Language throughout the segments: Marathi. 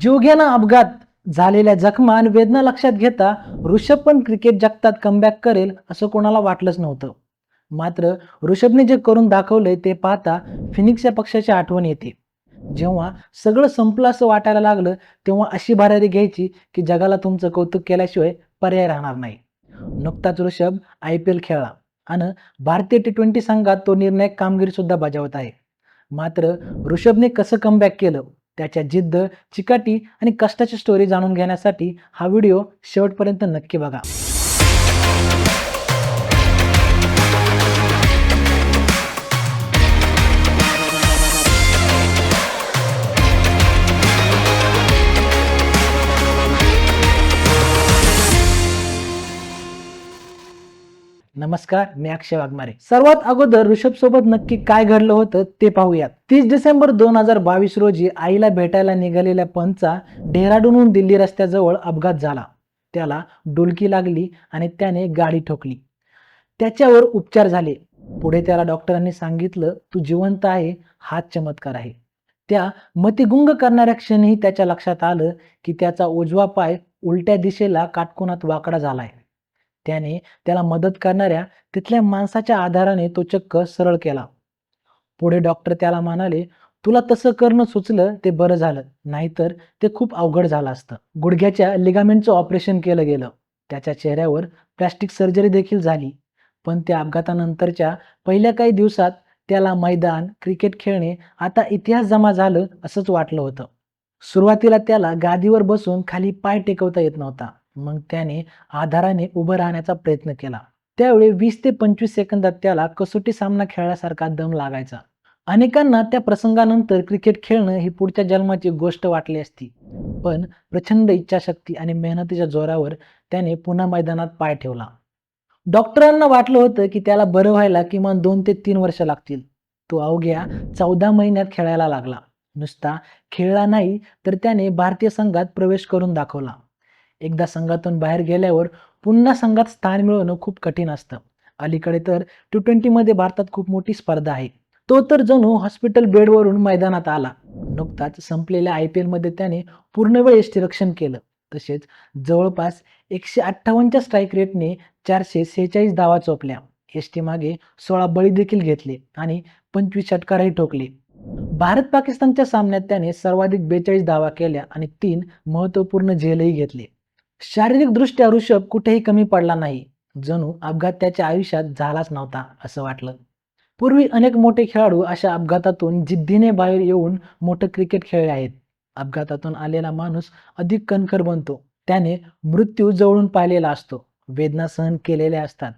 जीवघेणा अपघात झालेल्या जखमा आणि वेदना लक्षात घेता ऋषभ पण क्रिकेट जगतात कमबॅक करेल असं कोणाला वाटलंच नव्हतं. मात्र ऋषभने जे करून दाखवलंय ते पाहता फिनिक्स या पक्षाची आठवण येते. जेव्हा सगळं संपलं असं वाटायला लागलं तेव्हा अशी भरारी घ्यायची की जगाला तुमचं कौतुक केल्याशिवाय पर्याय राहणार नाही. नुकताच ऋषभ आय पी एल खेळला आणि भारतीय टी ट्वेंटी संघात तो निर्णायक कामगिरी सुद्धा बजावत आहे. मात्र ऋषभने कसं कमबॅक केलं? त्याच्या जिद्द चिकाटी आणि कष्टाची स्टोरी जाणून घेण्यासाठी हा व्हिडिओ शेवटपर्यंत नक्की बघा. नमस्कार मी अक्षय वाघमारे. सर्वात अगोदर ऋषभ सोबत नक्की काय घडलं होतं ते पाहूयात. तीस डिसेंबर दोन हजार बावीस रोजी आईला भेटायला निघालेल्या पंचा डेहराडूनहून दिल्ली रस्त्याजवळ अपघात झाला. त्याला डुलकी लागली आणि त्याने गाडी ठोकली. त्याच्यावर उपचार झाले. पुढे त्याला डॉक्टरांनी सांगितलं तू जिवंत आहे हाच चमत्कार आहे. त्या मतिगुंग करणाऱ्या क्षणीही त्याच्या लक्षात आलं की त्याचा उजवा पाय उलट्या दिशेला काटकोनात वाकडा झालाय. त्याने त्याला मदत करणाऱ्या तिथल्या माणसाच्या आधाराने तो चक्क सरळ केला. पुढे डॉक्टर त्याला म्हणाले तुला तसं करणं सुचलं ते बरं झालं नाहीतर ते खूप अवघड झालं असतं. गुडघ्याच्या लिगामेंटचं ऑपरेशन केलं गेलं. त्याच्या चेहऱ्यावर प्लॅस्टिक सर्जरी देखील झाली. पण त्या अपघातानंतरच्या पहिल्या काही दिवसात त्याला मैदान क्रिकेट खेळणे आता इतिहास जमा झालं असंच वाटलं होतं. सुरुवातीला त्याला गादीवर बसून खाली पाय टेकवता येत नव्हता. मग त्याने आधाराने उभं राहण्याचा प्रयत्न केला. त्यावेळी वीस ते पंचवीस सेकंदात त्याला कसोटी सामना खेळल्यासारखा दम लागायचा. अनेकांना त्या प्रसंगानंतर क्रिकेट खेळणं ही पुढच्या जन्माची गोष्ट वाटली असती. पण प्रचंड इच्छाशक्ती आणि मेहनतीच्या जोरावर त्याने पुन्हा मैदानात पाय ठेवला. डॉक्टरांना वाटलं होतं की त्याला बरं व्हायला किमान दोन ते तीन वर्ष लागतील. तो अवघ्या चौदा महिन्यात खेळायला लागला. नुसता खेळला नाही तर त्याने भारतीय संघात प्रवेश करून दाखवला. एकदा संघातून बाहेर गेल्यावर पुन्हा संघात स्थान मिळवणं खूप कठीण असतं. अलीकडे तर टी ट्वेंटीमध्ये भारतात खूप मोठी स्पर्धा आहे. तो तर जणू हॉस्पिटल बेडवरून मैदानात आला. नुकताच संपलेल्या आय पी एलमध्ये त्याने पूर्णवेळ यष्टीरक्षण केलं. तसेच जवळपास एकशे अठ्ठावन्नच्या स्ट्राईक रेटने चारशे सेहेचाळीस धावा चोपल्या. एसटी मागे सोळा बळी देखील घेतले आणि पंचवीस षटकारही ठोकले. भारत पाकिस्तानच्या सामन्यात त्याने सर्वाधिक बेचाळीस धावा केल्या आणि तीन महत्त्वपूर्ण झेलही घेतले. शारीरिकदृष्ट्या ऋषभ कुठेही कमी पडला नाही. जणू अपघात त्याच्या आयुष्यात झालाच नव्हता असं वाटलं. पूर्वी अनेक मोठे खेळाडू अशा अपघातातून जिद्दीने बाहेर येऊन मोठं क्रिकेट खेळले आहेत. अपघातातून आलेला माणूस अधिक कणखर बनतो. त्याने मृत्यू जवळून पाहिलेला असतो. वेदना सहन केलेल्या असतात.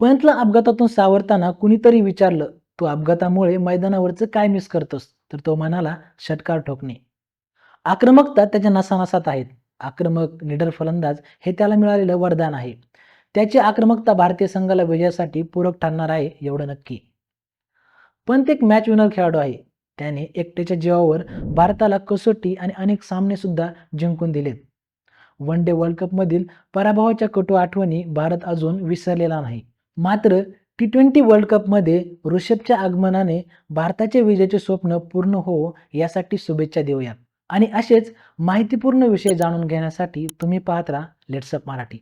पंतला अपघातातून सावरताना कुणीतरी विचारलं तू अपघातामुळे मैदानावरचं काय मिस करतोस? तर तो म्हणाला षटकार ठोकणे. आक्रमकता त्याच्या नसानसात आहेत. आक्रमक निडर फलंदाज हे त्याला मिळालेलं वरदान आहे. त्याची आक्रमकता भारतीय संघाला विजयासाठी पूरक ठरणार आहे एवढं नक्की. पण ते एक मॅच विनर खेळाडू आहे. त्याने एकट्याच्या जीवावर भारताला कसोटी आणि अनेक सामने सुद्धा जिंकून दिलेत. वन डे वर्ल्ड कपमधील पराभवाच्या कटू आठवणी भारत अजून विसरलेला नाही. मात्र टी ट्वेंटी वर्ल्ड कपमध्ये ऋषभच्या आगमनाने भारताचे विजयाचे स्वप्न पूर्ण हो यासाठी शुभेच्छा देऊयात. आणि असेच माहितीपूर्ण विषय जाणून घेण्यासाठी तुम्ही पाहत राहा लेट्सअप मराठी.